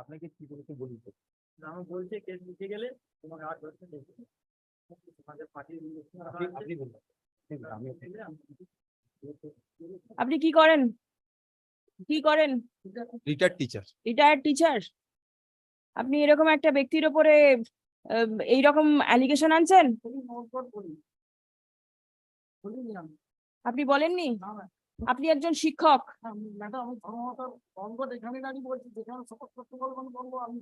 আপনাকে কি বলেছে বলি তো? আমি বলছি কেস লিখে গেলে তোমাকে আট বছর দেখবে তোমাদের পার্টির আপনি আপনি বলুন। ঠিক আছে, আমি আপনি কি করেন? কি করেন? রিটায়ার্ড টিচার রিটায়ার্ড টিচার আপনি এরকম একটা ব্যক্তির ওপরে এইরকম অ্যালিগেশন আনছেন? আপনি বলেননি? না না। আপনি একজন শিক্ষক।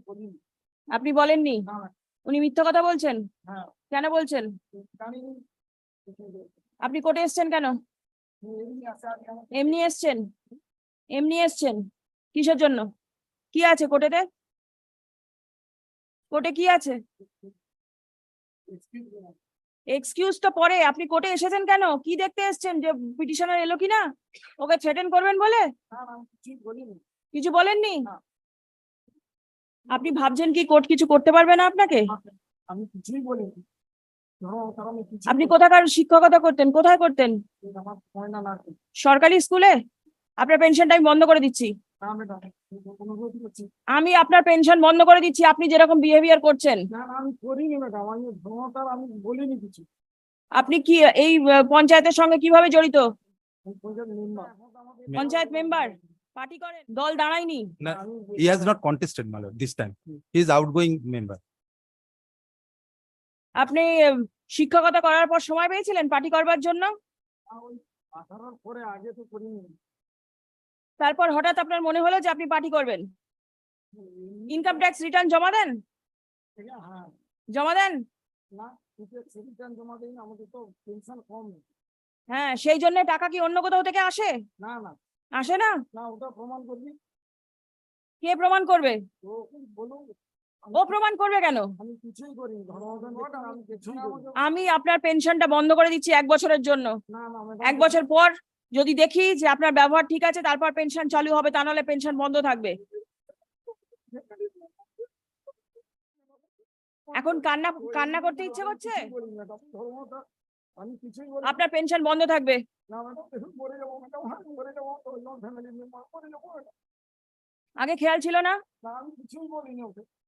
বলিনি। আপনি বলেননি? উনি মিথ্যা কথা বলছেন? হ্যাঁ। কেন বলছেন? আপনি কোর্টে এসছেন কেন? এমনি এসছেন? এমনি এসছেন? কিসের জন্য? কি আছে কোর্টেতে? কোর্টে কি আছে? Excuse me, এক্সকিউজ তো পরে আপনি কোর্টে এসেছেন কেন? কি দেখতে এসেছেন? যে পিটিশনার এলো কিনা? ওকে থ্রেটেন করবেন বলে? কিছু বলেননি? আপনি ভাবছেন কি কোর্ট কিছু করতে পারবে না আপনাকে? আমি কিছুই বলিনি। আপনি। কোথাকার শিক্ষকতা করতেন? কোথায় করতেন? সরকারি স্কুলে? আপনার পেনশনটা আমি বন্ধ করে দিচ্ছি। আমি আপনার পেনশন বন্ধ করে দিচ্ছি আপনি যেরকম বিহেভিয়ার করছেন। আপনি কি এই পঞ্চায়েতের সঙ্গে কীভাবে জড়িত? পঞ্চায়েত মেম্বার পার্টি করেন দল দাঁড়ায়নি। না he has not contested my lord this time. he is outgoing member. আপনি শিক্ষকতা করার পর সময় পেয়েছিলেন পার্টি করবার জন্য? পরে আগে তো করিনি। তারপর হঠাৎ আপনার মনে হলো যে আপনি পার্টি করবেন? ইনকাম ট্যাক্স রিটার্ন জমা দেন? হ্যাঁ জমা দেন? না রিটার্ন জমা দিন আমাদের তো পেনশন কম। নেই। হ্যাঁ সেই জন্য টাকা কি অন্য কোথাও থেকে আসে? না না। আসে না? না ওটা প্রমাণ করবি? কে প্রমাণ করবে? ও প্রমাণ করবে কেন? আমি আপনার পেনশনটা বন্ধ করে দিচ্ছি এক বছরের জন্য। না না ম্যাডাম এক বছর পর যদি দেখি যে আপনার ব্যবহার ঠিক আছে, তারপর পেনশন চালু হবে, তা নাহলে পেনশন বন্ধ থাকবে। এখন কান্না কান্না করতে ইচ্ছে করছে? আপনার পেনশন বন্ধ থাকবে। আগে খেয়াল ছিল না?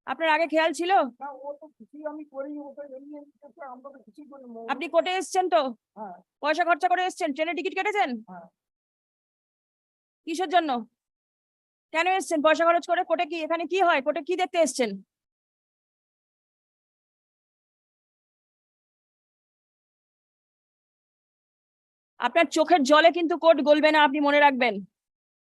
আপনার আগে খেয়াল ছিল? আপনি কোটে এসেছেন তো? হ্যাঁ। পয়সা খরচা করে এসেছেন ট্রেনের টিকিট কেটেছেন? হ্যাঁ। কিসের জন্য? কেন এসছেন? পয়সা খরচ করে কোটে কি এখানে কি হয়? কোটে কি দেখতে এসেছেন? আপনার চোখের জলে কিন্তু কোর্ট গলবে না আপনি মনে রাখবেন।